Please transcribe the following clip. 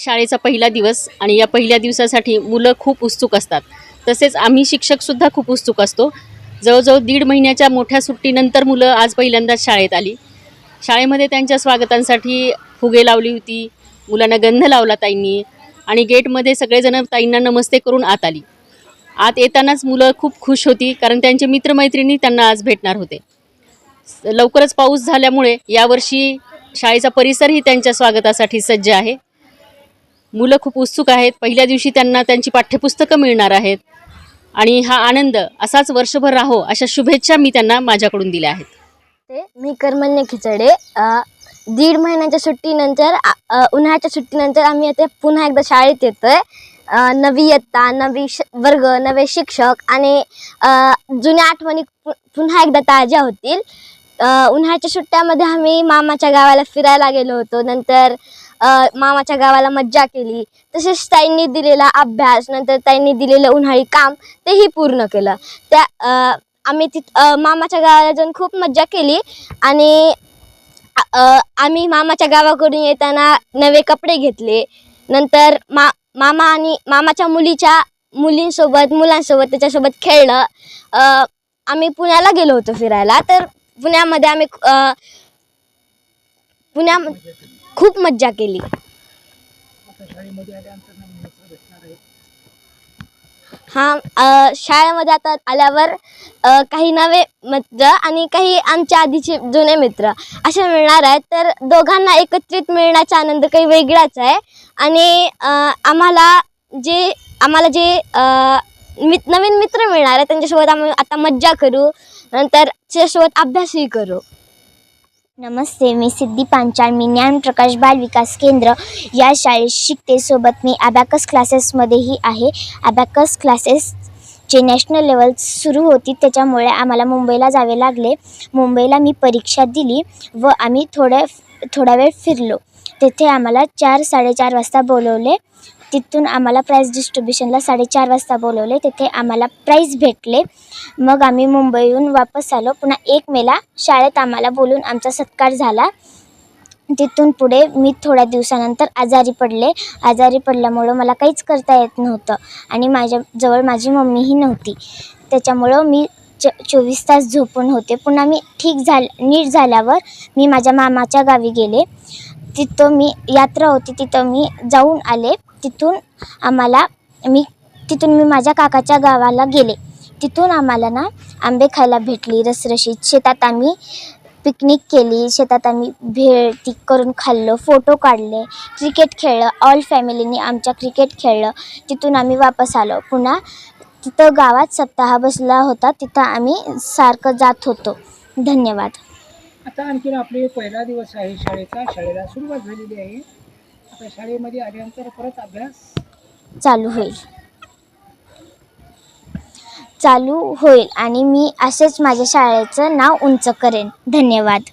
शाळेचा पहिला दिवस आणि या पहिल्या दिवसासाठी मुलं खूप उत्सुक असतात. तसेच आम्ही शिक्षकसुद्धा खूप उत्सुक असतो. जवळजवळ दीड महिन्याच्या मोठ्या सुट्टीनंतर मुलं आज पहिल्यांदाच शाळेत आली. शाळेमध्ये त्यांच्या स्वागतांसाठी फुगे लावली होती मुलांना गंध लावला ताईंनी आणि गेटमध्ये सगळेजण ताईंना नमस्ते करून आत आली. आत येतानाच मुलं खूप खुश होती कारण त्यांचे मित्रमैत्रिणी त्यांना आज भेटणार होते. लवकरच पाऊस झाल्यामुळे यावर्षी शाळेचा परिसरही त्यांच्या स्वागतासाठी सज्ज आहे. मुलं खूप उत्सुक आहेत. पहिल्या दिवशी त्यांना त्यांची पाठ्यपुस्तकं मिळणार आहेत. आणि हा आनंद असाच वर्षभर राहो अशा शुभेच्छा मी त्यांना माझ्याकडून दिल्या आहेत. ते मी कर्मण्य खिचडे अ, दीड महिन्याच्या सुट्टीनंतर आ- अ, उन्हाळ्याच्या सुट्टीनंतर आम्ही आता पुन्हा एकदा शाळेत येतोय. अ, नवी इयत्ता नवी श वर्ग नवे शिक्षक आणि अ, जुन्या आठवणी पु- पुन्हा एकदा ताज्या होतील. अ, उन्हाळ्याच्या सुट्ट्यामध्ये आम्ही मामाच्या गावाला फिरायला गेलो होतो. नंतर मामाच्या गावाला मज्जा केली. तसेच ताईंनी दिलेला अभ्यास नंतर ताईंनी दिलेलं उन्हाळी काम तेही पूर्ण केलं. त्या आम्ही तिथ मामाच्या गावाला जाऊन खूप मज्जा केली. आणि आम्ही मामाच्या गावाकडून येताना नवे कपडे घेतले. नंतर मा मामा आणि मामाच्या मुलीच्या मुलींसोबत मुलांसोबत त्याच्यासोबत खेळलं. आम्ही पुण्याला गेलो होतो फिरायला. तर पुण्यामध्ये आम्ही पुण्या खूप मज्जा केली. हा शाळेमध्ये आता आल्यावर काही नवे मित्र आणि काही आमच्या आधीचे जुने मित्र असे मिळणार आहेत. तर दोघांना एकत्रित मिळण्याचा आनंद काही वेगळाच आहे. आणि आम्हाला जे आम्हाला जे मित नवीन मित्र मिळणार आहे त्यांच्यासोबत आम्ही आता मज्जा करू. नंतर त्याच्यासोबत अभ्यासही करू. नमस्ते मी सिद्धी पांचाळ. मी ज्ञानप्रकाश बाल विकास केंद्र. या शाळेत शिकते सोबत मी अबॅकस क्लासेसमध्येही आहे. अबॅकस क्लासेसचे नॅशनल लेवल सुरू होती त्याच्यामुळे आम्हाला मुंबईला जावे लागले. मुंबईला मी परीक्षा दिली व आम्ही थोड्या थोडा वेळ फिरलो. तेथे आम्हाला चार साडेचार वाजता बोलवले. तिथून आम्हाला प्राईज डिस्ट्रीब्युशनला साडेचार वाजता बोलवले. तेथे आम्हाला प्राईज भेटले. मग आम्ही मुंबईहून वापस आलो. पुन्हा एक मेला शाळेत आम्हाला बोलून आमचा सत्कार झाला. तिथून पुढे मी थोड्या दिवसानंतर आजारी पडले. आजारी पडल्यामुळं मला काहीच करता येत नव्हतं आणि माझ्याजवळ माझी मम्मीही नव्हती. त्याच्यामुळं मी च चोवीस तास झोपून होते. पुन्हा मी ठीक झाल नीट झाल्यावर मी माझ्या मामाच्या गावी गेले. तिथं मी यात्रा होती. तिथं मी जाऊन आले. तिथून आम्हाला मी तिथून मी माझ्या काकाच्या गावाला गेले. तिथून आम्हाला ना आंबे खायला भेटली रसरशीत शेतात आम्ही पिकनिक केली शेतात आम्ही भेळ ती करून खाल्लं फोटो काढले क्रिकेट खेळलं ऑल फॅमिलीने आमच्या क्रिकेट खेळलं. तिथून आम्ही वापस आलो. पुन्हा तिथं गावात सप्ताह बसला होता तिथं आम्ही सारखं जात होतो. धन्यवाद. आता आणखीन आपले पहिला दिवस आहे शाळेचा. शाळेला सुरुवात झालेली आहे. आता शाळेमध्ये आल्यानंतर परत अभ्यास चालू होईल. चालू होईल आणि मी असेच माझ्या शाळेचं नाव उंच करेन. धन्यवाद.